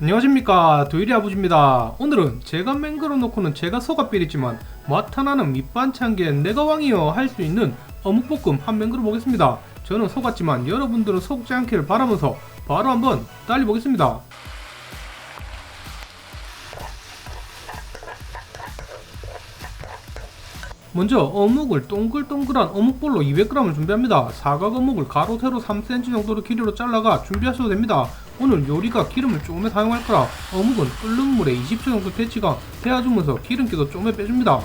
안녕하십니까. 도일이 아버지입니다. 오늘은 제가 맹그러 놓고는 제가 속아 삐리지만 맛 하나는 밑반찬계 내가 왕이여 할 수 있는 어묵볶음 한 맹그러 보겠습니다. 저는 속았지만 여러분들은 속지 않기를 바라면서 바로 한번 달리보겠습니다 먼저 어묵을 동글동글한 어묵볼로 200g을 준비합니다. 사각 어묵을 가로 세로 3cm 정도로 길이로 잘라가 준비하셔도 됩니다. 오늘 요리가 기름을 조금에 사용할 거라 어묵은 끓는 물에 20초 정도 데치가 데워주면서 기름기도 조금에 빼줍니다.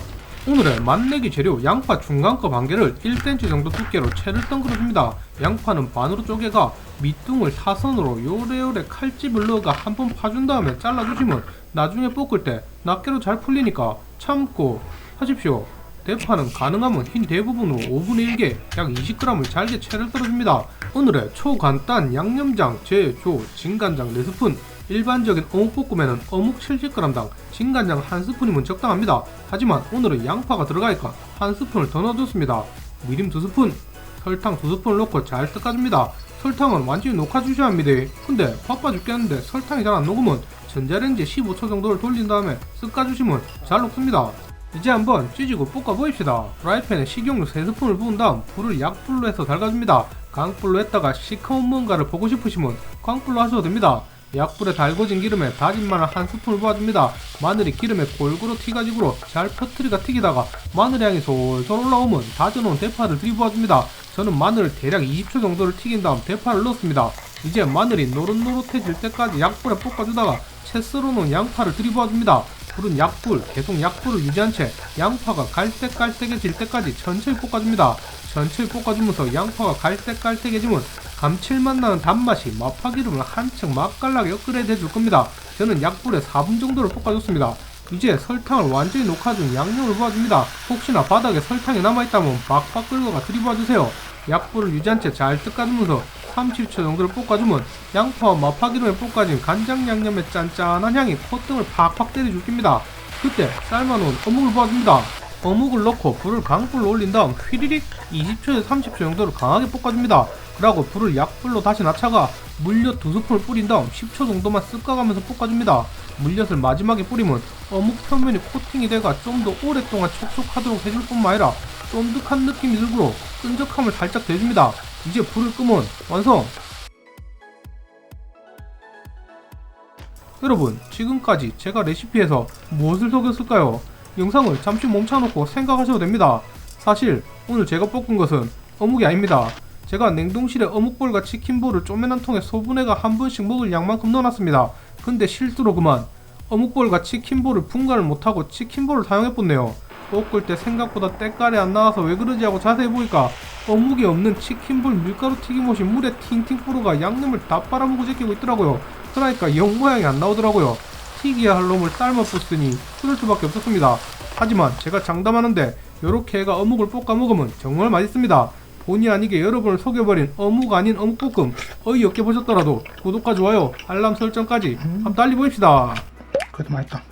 오늘의 맛내기 재료 양파 중간급 한 개를 1cm 정도 두께로 채를 덩그러줍니다. 양파는 반으로 쪼개가 밑둥을 사선으로 요래요래 칼집을 넣어가 한번 파준 다음에 잘라주시면 나중에 볶을 때 낱개로 잘 풀리니까 참고 하십시오. 대파는 가능하면 흰 대부분으로 5분의 1개 약 20g을 잘게 채를 떨어줍니다. 오늘의 초간단 양념장 제조 진간장 4스푼 일반적인 어묵볶음에는 어묵 70g당 진간장 1스푼이면 적당합니다. 하지만 오늘은 양파가 들어가니까 1스푼을 더 넣어줬습니다. 미림 2스푼 설탕 2스푼을 넣고 잘 섞어줍니다. 설탕은 완전히 녹아주셔야 합니다. 근데 바빠 죽겠는데 설탕이 잘 안 녹으면 전자레인지 15초 정도를 돌린 다음에 섞어주시면 잘 녹습니다. 이제 한번 찌지고 볶아 보입시다. 프라이팬에 식용유 3스푼을 부은 다음 불을 약불로 해서 달궈줍니다. 강불로 했다가 시커먼 뭔가를 보고 싶으시면 광불로 하셔도 됩니다. 약불에 달궈진 기름에 다진 마늘 한 스푼을 부어줍니다. 마늘이 기름에 골고루 튀가지고 잘 퍼뜨리가 튀기다가 마늘 향이 솔솔 올라오면 다져놓은 대파를 들이부어줍니다. 저는 마늘을 대략 20초 정도를 튀긴 다음 대파를 넣었습니다. 이제 마늘이 노릇노릇해질 때까지 약불에 볶아주다가 채 썰어놓은 양파를 들이부어줍니다. 불은 약불, 계속 약불을 유지한 채 양파가 갈색갈색해질 때까지 천천히 볶아줍니다. 천천히 볶아주면서 양파가 갈색갈색해지면 감칠맛 나는 단맛이 마파기름을 한층 맛깔나게 업그레이드 해줄 겁니다. 저는 약불에 4분 정도를 볶아줬습니다. 이제 설탕을 완전히 녹아준 양념을 부어줍니다. 혹시나 바닥에 설탕이 남아있다면 박박 끓여가 들이부어주세요. 약불을 유지한 채 잘 뜯어주면서 30초 정도를 볶아주면 양파와 마파기름에 볶아진 간장 양념의 짠짠한 향이 콧등을 팍팍 때려줄 겁니다. 그때 삶아놓은 어묵을 부어줍니다. 어묵을 넣고 불을 강불로 올린 다음 휘리릭 20초에서 30초 정도를 강하게 볶아줍니다. 그리고 불을 약불로 다시 낮춰가 물엿 두 스푼을 뿌린 다음 10초 정도만 쓱가가면서 볶아줍니다. 물엿을 마지막에 뿌리면 어묵 표면이 코팅이 돼가 좀 더 오랫동안 촉촉하도록 해줄 뿐만 아니라 쫀득한 느낌이 들고 끈적함을 살짝 내줍니다. 이제 불을 끄면 완성! 여러분 지금까지 제가 레시피에서 무엇을 속였을까요? 영상을 잠시 멈춰놓고 생각하셔도 됩니다. 사실 오늘 제가 볶은 것은 어묵이 아닙니다. 제가 냉동실에 어묵볼과 치킨볼을 쪼매난 통에 소분해가 한 번씩 먹을 양만큼 넣어놨습니다. 근데 실수로 그만 어묵볼과 치킨볼을 분간을 못하고 치킨볼을 사용해봤네요. 볶을 때 생각보다 때깔이 안 나와서 왜 그러지 하고 자세히 보니까 어묵이 없는 치킨볼 밀가루 튀김옷이 물에 팅팅 불어가 양념을 다 빨아먹고 제끼고 있더라고요. 그러니까 영 모양이 안 나오더라고요. 튀기야 할 놈을 삶아 붓으니 흐를 수밖에 없었습니다. 하지만 제가 장담하는데 요렇게 해가 어묵을 볶아 먹으면 정말 맛있습니다. 본의 아니게 여러분을 속여버린 어묵 아닌 어묵볶음 어이없게 보셨더라도 구독과 좋아요 알람 설정까지 한번 달리 보입시다. 그래도 맛있다.